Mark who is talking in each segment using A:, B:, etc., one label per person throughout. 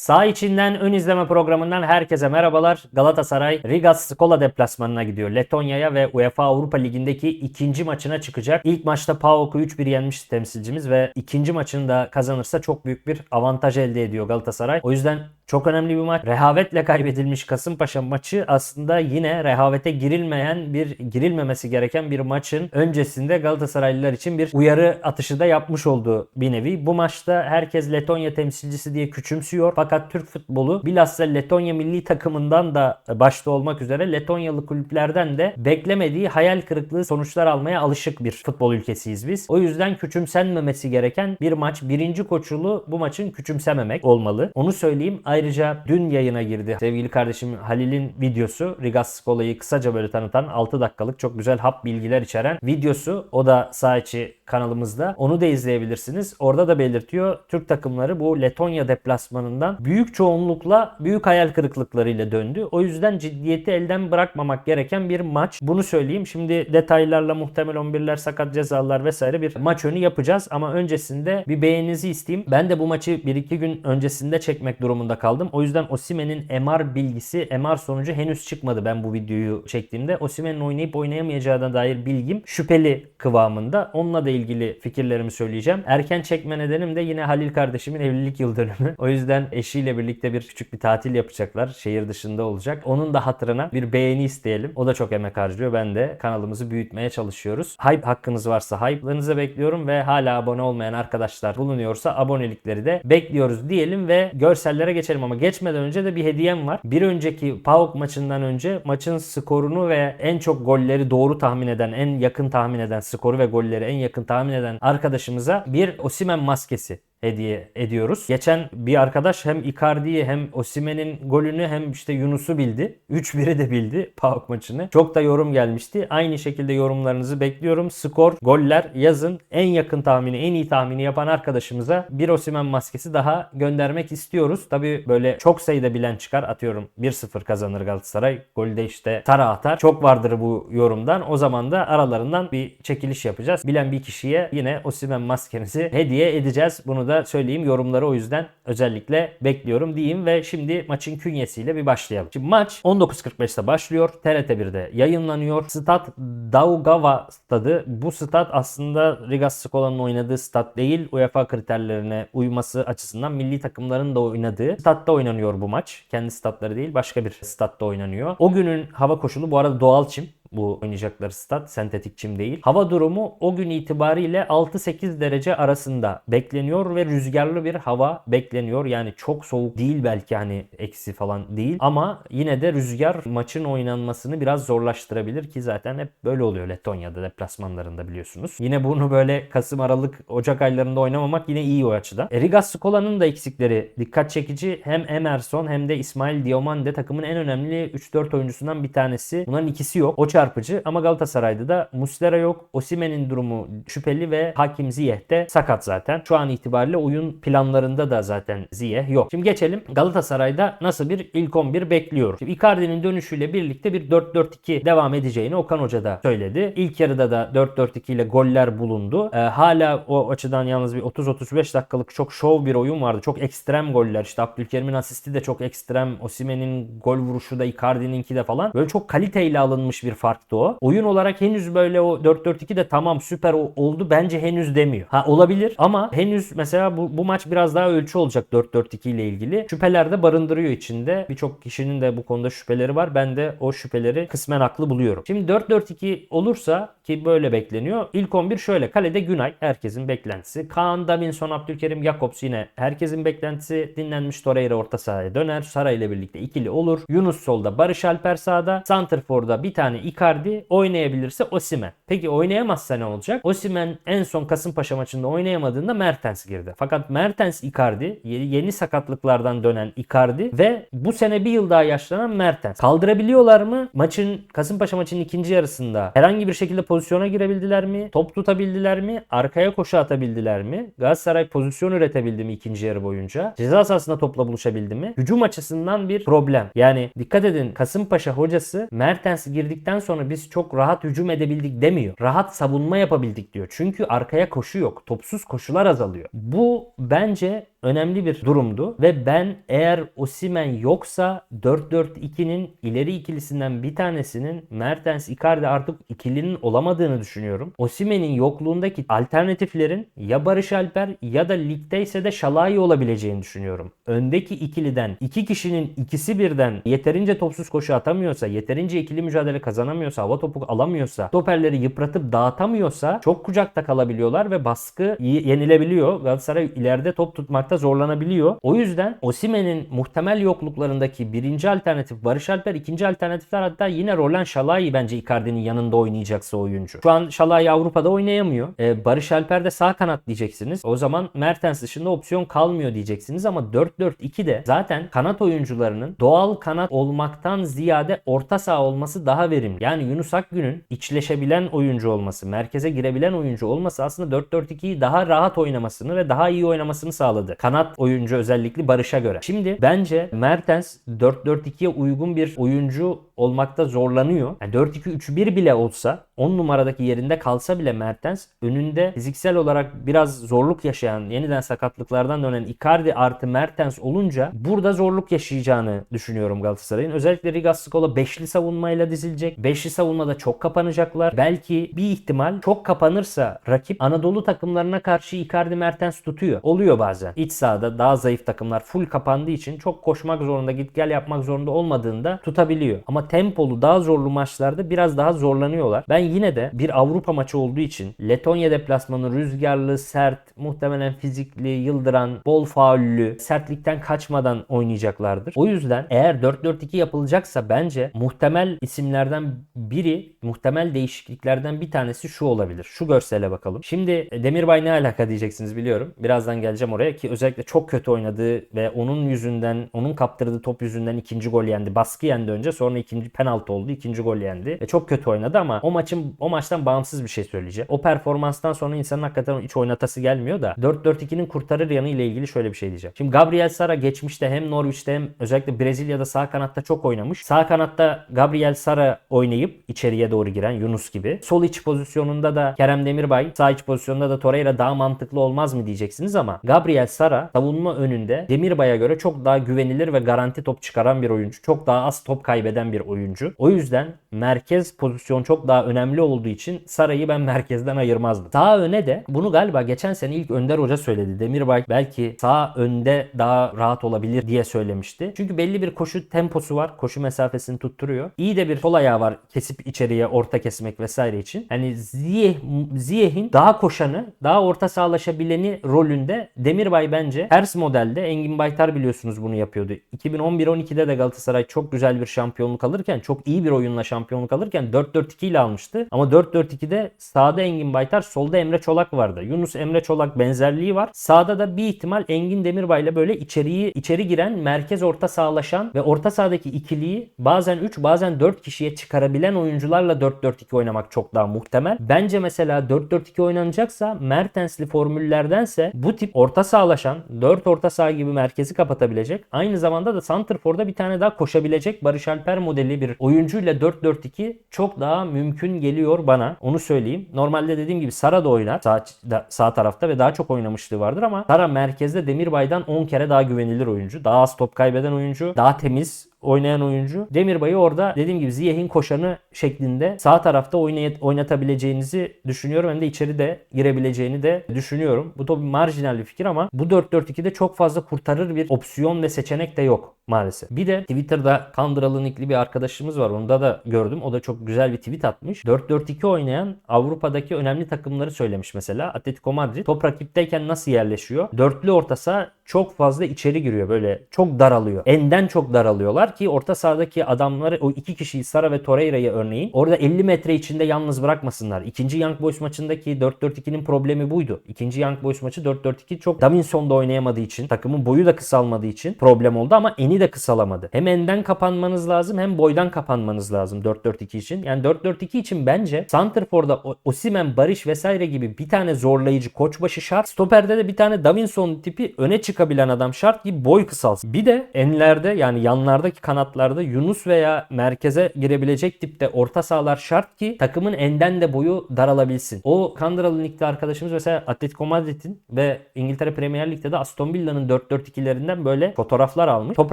A: Sağ içinden ön izleme programından herkese merhabalar. Galatasaray Riga Skola deplasmanına gidiyor. Letonya'ya ve UEFA Avrupa Ligi'ndeki ikinci maçına çıkacak. İlk maçta PAOK'u 3-1 yenmiş temsilcimiz ve ikinci maçını da kazanırsa çok büyük bir avantaj elde ediyor Galatasaray. O yüzden çok önemli bir maç. Rehavetle kaybedilmiş Kasımpaşa maçı aslında yine rehavete girilmeyen bir girilmemesi gereken bir maçın öncesinde Galatasaraylılar için bir uyarı atışı da yapmış olduğu bir nevi. Bu maçta herkes Letonya temsilcisi diye küçümsüyor. Fakat Türk futbolu bilhassa Letonya milli takımından da başta olmak üzere Letonyalı kulüplerden de beklemediği hayal kırıklığı sonuçlar almaya alışık bir futbol ülkesiyiz biz. O yüzden küçümsenmemesi gereken bir maç. Birinci koçulu bu maçın küçümsememek olmalı. Onu söyleyeyim. Ayrıca dün yayına girdi sevgili kardeşim Halil'in videosu. Rigas Skola'yı kısaca böyle tanıtan 6 dakikalık çok güzel hap bilgiler içeren videosu. O da sağ içi kanalımızda. Onu da izleyebilirsiniz. Orada da belirtiyor. Türk takımları bu Letonya deplasmanından büyük çoğunlukla büyük hayal kırıklıklarıyla döndü. O yüzden ciddiyeti elden bırakmamak gereken bir maç. Bunu söyleyeyim. Şimdi detaylarla muhtemel 11'ler, sakat cezalar vesaire bir maç önü yapacağız ama öncesinde bir beğeninizi isteyeyim. Ben de bu maçı 1-2 gün öncesinde çekmek durumunda kaldım. O yüzden Osimen'in MR bilgisi, MR sonucu henüz çıkmadı ben bu videoyu çektiğimde. Osimen'in oynayıp oynayamayacağına dair bilgim şüpheli kıvamında. Onunla da ilgili fikirlerimi söyleyeceğim. Erken çekme nedenim de yine Halil kardeşimin evlilik yıl dönümü. O yüzden eşiyle birlikte bir küçük bir tatil yapacaklar. Şehir dışında olacak. Onun da hatırına bir beğeni isteyelim. O da çok emek harcıyor. Ben de kanalımızı büyütmeye çalışıyoruz. Hype hakkınız varsa hype'larınızı bekliyorum ve hala abone olmayan arkadaşlar bulunuyorsa abonelikleri de bekliyoruz diyelim ve görsellere geçelim ama geçmeden önce de bir hediyem var. Bir önceki PAOK maçından önce maçın skorunu ve en çok golleri doğru tahmin eden, en yakın tahmin eden, skoru ve golleri en yakın tahmin eden arkadaşımıza bir Osimen maskesi hediye ediyoruz. Geçen bir arkadaş hem Icardi'yi hem Osimen'in golünü hem işte Yunus'u bildi. 3-1'i de bildi PAOK maçını. Çok da yorum gelmişti. Aynı şekilde yorumlarınızı bekliyorum. Skor, goller yazın. En yakın tahmini, en iyi tahmini yapan arkadaşımıza bir Osimen maskesi daha göndermek istiyoruz. Tabi böyle çok sayıda bilen çıkar. Atıyorum 1-0 kazanır Galatasaray. Golde işte Tara atar. Çok vardır bu yorumdan. O zaman da aralarından bir çekiliş yapacağız. Bilen bir kişiye yine Osimen maskenizi hediye edeceğiz. Bunu da söyleyeyim yorumları o yüzden özellikle bekliyorum diyeyim ve şimdi maçın künyesiyle bir başlayalım. Şimdi maç 19.45'te başlıyor. TRT 1'de yayınlanıyor. Stat Daugava stadı. Bu stat aslında Rigas Skola'nın oynadığı stat değil. UEFA kriterlerine uyması açısından milli takımların da oynadığı statta oynanıyor bu maç. Kendi statları değil başka bir statta oynanıyor. O günün hava koşulu bu arada doğal çim bu oynayacakları stat. Sentetik çim değil. Hava durumu o gün itibariyle 6-8 derece arasında bekleniyor ve rüzgarlı bir hava bekleniyor. Yani çok soğuk değil belki hani eksi falan değil. Ama yine de rüzgar maçın oynanmasını biraz zorlaştırabilir ki zaten hep böyle oluyor Letonya'da deplasmanlarında biliyorsunuz. Yine bunu böyle Kasım, Aralık, Ocak aylarında oynamamak yine iyi o açıdan. E, Skola'nın da eksikleri dikkat çekici. Hem Emerson hem de İsmail Diomande takımın en önemli 3-4 oyuncusundan bir tanesi. Bunların ikisi yok. O çarpıcı ama Galatasaray'da da Muslera yok. Osimen'in durumu şüpheli ve Hakim Ziyeh de sakat zaten. Şu an itibariyle oyun planlarında da zaten Ziyeh yok. Şimdi geçelim Galatasaray'da nasıl bir ilk 11 bekliyoruz. Şimdi Icardi'nin dönüşüyle birlikte bir 4-4-2 devam edeceğini Okan Hoca da söyledi. İlk yarıda da 4-4-2 ile goller bulundu. Ee, hala o açıdan yalnız bir 30-35 dakikalık çok şov bir oyun vardı. Çok ekstrem goller. İşte Abdülkerim'in asisti de çok ekstrem. Osimen'in gol vuruşu da Icardi'ninki de falan. Böyle çok kaliteyle alınmış bir farktı o. Oyun olarak henüz böyle o 4-4-2 de tamam süper oldu bence henüz demiyor. Ha olabilir ama henüz mesela bu, bu maç biraz daha ölçü olacak 4-4-2 ile ilgili. Şüpheler de barındırıyor içinde. Birçok kişinin de bu konuda şüpheleri var. Ben de o şüpheleri kısmen haklı buluyorum. Şimdi 4-4-2 olursa ki böyle bekleniyor. İlk 11 şöyle. Kalede Günay. Herkesin beklentisi. Kaan, Davinson, Abdülkerim, Jakobs yine herkesin beklentisi. Dinlenmiş Torreira orta sahaya döner. Sara ile birlikte ikili olur. Yunus solda. Barış Alper sağda. Santrfor'da bir tane Icardi. Oynayabilirse Osimen. Peki oynayamazsa ne olacak? Osimen en son Kasımpaşa maçında oynayamadığında Mertens girdi. Fakat Mertens Icardi yeni sakatlıklardan dönen Icardi ve bu sene bir yıl daha yaşlanan Mertens. Kaldırabiliyorlar mı? Maçın Kasımpaşa maçının ikinci yarısında herhangi bir şekilde pozisyona girebildiler mi? Top tutabildiler mi? Arkaya koşu atabildiler mi? Galatasaray pozisyon üretebildi mi ikinci yarı boyunca? Ceza sahasında topla buluşabildi mi? Hücum açısından bir problem. Yani dikkat edin Kasımpaşa hocası Mertens girdikten sonra biz çok rahat hücum edebildik demiyor. Rahat savunma yapabildik diyor. Çünkü arkaya koşu yok. Topsuz koşular azalıyor. Bu bence önemli bir durumdu ve ben eğer Osimen yoksa 4-4-2'nin ileri ikilisinden bir tanesinin Mertens Icardi artık ikilinin olamadığını düşünüyorum. Osimen'in yokluğundaki alternatiflerin ya Barış Alper ya da ligdeyse de Şalai olabileceğini düşünüyorum. Öndeki ikiliden iki kişinin ikisi birden yeterince topsuz koşu atamıyorsa, yeterince ikili mücadele kazanamıyorsa, hava topu alamıyorsa, stoperleri yıpratıp dağıtamıyorsa çok kucakta kalabiliyorlar ve baskı yenilebiliyor. Galatasaray ileride top tutmakta zorlanabiliyor. O yüzden Osimen'in muhtemel yokluklarındaki birinci alternatif Barış Alper, ikinci alternatifler hatta yine Roland Şalai bence Icardi'nin yanında oynayacaksa oyuncu. Şu an Şalai Avrupa'da oynayamıyor. Ee, Barış Alper de sağ kanat diyeceksiniz. O zaman Mertens dışında opsiyon kalmıyor diyeceksiniz ama 4-4-2'de zaten kanat oyuncularının doğal kanat olmaktan ziyade orta saha olması daha verimli. Yani Yunus Akgün'ün içleşebilen oyuncu olması, merkeze girebilen oyuncu olması aslında 4-4-2'yi daha rahat oynamasını ve daha iyi oynamasını sağladı. Kanat oyuncu özellikle Barış'a göre. Şimdi bence Mertens 4-4-2'ye uygun bir oyuncu olmakta zorlanıyor. Yani 4-2-3-1 bile olsa 10 numaradaki yerinde kalsa bile Mertens önünde fiziksel olarak biraz zorluk yaşayan, yeniden sakatlıklardan dönen Icardi artı Mertens olunca burada zorluk yaşayacağını düşünüyorum Galatasaray'ın. Özellikle Riga Skola beşli savunmayla dizilecek. Beşli savunmada çok kapanacaklar. Belki bir ihtimal çok kapanırsa rakip Anadolu takımlarına karşı Icardi Mertens tutuyor. Oluyor bazen. İç sahada daha zayıf takımlar full kapandığı için çok koşmak zorunda, git gel yapmak zorunda olmadığında tutabiliyor. Ama tempolu daha zorlu maçlarda biraz daha zorlanıyorlar. Ben yine de bir Avrupa maçı olduğu için Letonya deplasmanı rüzgarlı, sert, muhtemelen fizikli, yıldıran, bol faullü, sertlikten kaçmadan oynayacaklardır. O yüzden eğer 4-4-2 yapılacaksa bence muhtemel isimlerden biri, muhtemel değişikliklerden bir tanesi şu olabilir. Şu görsele bakalım. Şimdi Demirbay ne alaka diyeceksiniz biliyorum. Birazdan geleceğim oraya ki özellikle çok kötü oynadığı ve onun yüzünden, onun kaptırdığı top yüzünden ikinci gol yendi. Baskı yendi önce sonra ikinci penaltı oldu. ikinci gol yendi. Ve çok kötü oynadı ama o maçın o maçtan bağımsız bir şey söyleyeceğim. O performanstan sonra insanın hakikaten hiç oynatası gelmiyor da 4-4-2'nin kurtarır yanı ile ilgili şöyle bir şey diyeceğim. Şimdi Gabriel Sara geçmişte hem Norwich'te hem özellikle Brezilya'da sağ kanatta çok oynamış. Sağ kanatta Gabriel Sara oynayıp içeriye doğru giren Yunus gibi. Sol iç pozisyonunda da Kerem Demirbay, sağ iç pozisyonunda da Torreira daha mantıklı olmaz mı diyeceksiniz ama Gabriel Sara savunma önünde Demirbay'a göre çok daha güvenilir ve garanti top çıkaran bir oyuncu. Çok daha az top kaybeden bir oyuncu. O yüzden merkez pozisyon çok daha önemli olduğu için Sara'yı ben merkezden ayırmazdım. Sağ öne de bunu galiba geçen sene ilk Önder Hoca söyledi. Demirbay belki sağ önde daha rahat olabilir diye söylemişti. Çünkü belli bir koşu temposu var. Koşu mesafesini tutturuyor. İyi de bir sol ayağı var kesip içeriye orta kesmek vesaire için. Hani Ziyeh, Ziyeh'in daha koşanı, daha orta sağlaşabileni rolünde Demirbay bence ters modelde Engin Baytar biliyorsunuz bunu yapıyordu. 2011-12'de de Galatasaray çok güzel bir şampiyonluk alırken, çok iyi bir oyunla şampiyonluk alırken 4-4-2 ile almıştı. Ama 4-4-2'de sağda Engin Baytar, solda Emre Çolak vardı. Yunus Emre Çolak benzerliği var. Sağda da bir ihtimal Engin Demirbay ile böyle içeriği içeri giren, merkez orta sağlaşan ve orta sahadaki ikiliyi bazen 3 bazen 4 kişiye çıkarabilen oyuncularla 4-4-2 oynamak çok daha muhtemel. Bence mesela 4-4-2 oynanacaksa Mertensli formüllerdense bu tip orta sağlaşan 4 orta saha gibi merkezi kapatabilecek. Aynı zamanda da Santrfor'da bir tane daha koşabilecek Barış Alper modeli bir oyuncuyla 4-4-2 çok daha mümkün geliyor bana. Onu söyleyeyim. Normalde dediğim gibi Sara da oynar sağ, da- sağ tarafta ve daha çok oynamışlığı vardır ama Sara merkezde Demirbay'dan 10 kere daha güvenilir oyuncu. Daha az top kaybeden oyuncu. Daha temiz oynayan oyuncu. Demirbay'ı orada dediğim gibi Ziyeh'in koşanı şeklinde sağ tarafta oynatabileceğinizi düşünüyorum. Hem de içeri de girebileceğini de düşünüyorum. Bu tabii marjinal bir fikir ama bu 4-4-2'de çok fazla kurtarır bir opsiyon ve seçenek de yok maalesef. Bir de Twitter'da Kandıralı nickli bir arkadaşımız var. Onda da gördüm. O da çok güzel bir tweet atmış. 4-4-2 oynayan Avrupa'daki önemli takımları söylemiş mesela. Atletico Madrid top rakipteyken nasıl yerleşiyor? Dörtlü orta saha çok fazla içeri giriyor. Böyle çok daralıyor. Enden çok daralıyorlar ki orta sahadaki adamları o iki kişiyi Sara ve Torreira'yı örneğin orada 50 metre içinde yalnız bırakmasınlar. İkinci Young Boys maçındaki 4-4-2'nin problemi buydu. İkinci Young Boys maçı 4-4-2 çok Davinson'da oynayamadığı için takımın boyu da kısalmadığı için problem oldu ama eni de kısalamadı. Hem enden kapanmanız lazım hem boydan kapanmanız lazım 4-4-2 için. Yani 4-4-2 için bence Santrfor'da O- Osimhen, Barış vesaire gibi bir tane zorlayıcı koçbaşı şart. Stoper'de de bir tane Davinson tipi öne çıkan çıkabilen adam şart ki boy kısalsın. Bir de enlerde yani yanlardaki kanatlarda Yunus veya merkeze girebilecek tipte orta sahalar şart ki takımın enden de boyu daralabilsin. O Kandıralı Lig'de arkadaşımız mesela Atletico Madrid'in ve İngiltere Premier Lig'de de Aston Villa'nın 4-4-2'lerinden böyle fotoğraflar almış. Top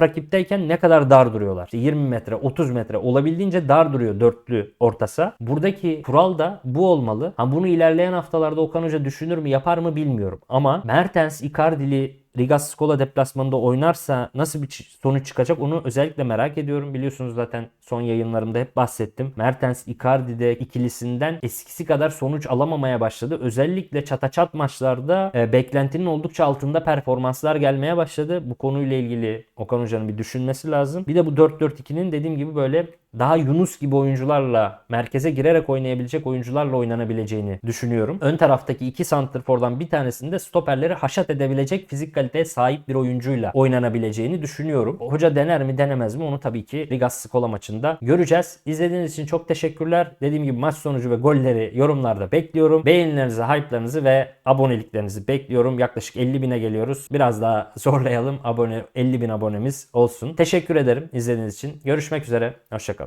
A: rakipteyken ne kadar dar duruyorlar. İşte 20 metre, 30 metre olabildiğince dar duruyor dörtlü orta saha. Buradaki kural da bu olmalı. Ha bunu ilerleyen haftalarda Okan Hoca düşünür mü yapar mı bilmiyorum. Ama Mertens, Icardi'li Riga Skola deplasmanında oynarsa nasıl bir sonuç çıkacak onu özellikle merak ediyorum. Biliyorsunuz zaten son yayınlarımda hep bahsettim. Mertens Icardi'de ikilisinden eskisi kadar sonuç alamamaya başladı. Özellikle çataçat maçlarda e, beklentinin oldukça altında performanslar gelmeye başladı. Bu konuyla ilgili Okan Hoca'nın bir düşünmesi lazım. Bir de bu 4-4-2'nin dediğim gibi böyle daha Yunus gibi oyuncularla merkeze girerek oynayabilecek oyuncularla oynanabileceğini düşünüyorum. Ön taraftaki iki santrfordan bir tanesinde stoperleri haşat edebilecek fizik kaliteye sahip bir oyuncuyla oynanabileceğini düşünüyorum. Hoca dener mi denemez mi onu tabii ki Rigas Skola maçında göreceğiz. İzlediğiniz için çok teşekkürler. Dediğim gibi maç sonucu ve golleri yorumlarda bekliyorum. Beğenilerinizi, hype'larınızı ve aboneliklerinizi bekliyorum. Yaklaşık 50 bine geliyoruz. Biraz daha zorlayalım. Abone 50 bin abonemiz olsun. Teşekkür ederim izlediğiniz için. Görüşmek üzere. Hoşçakalın.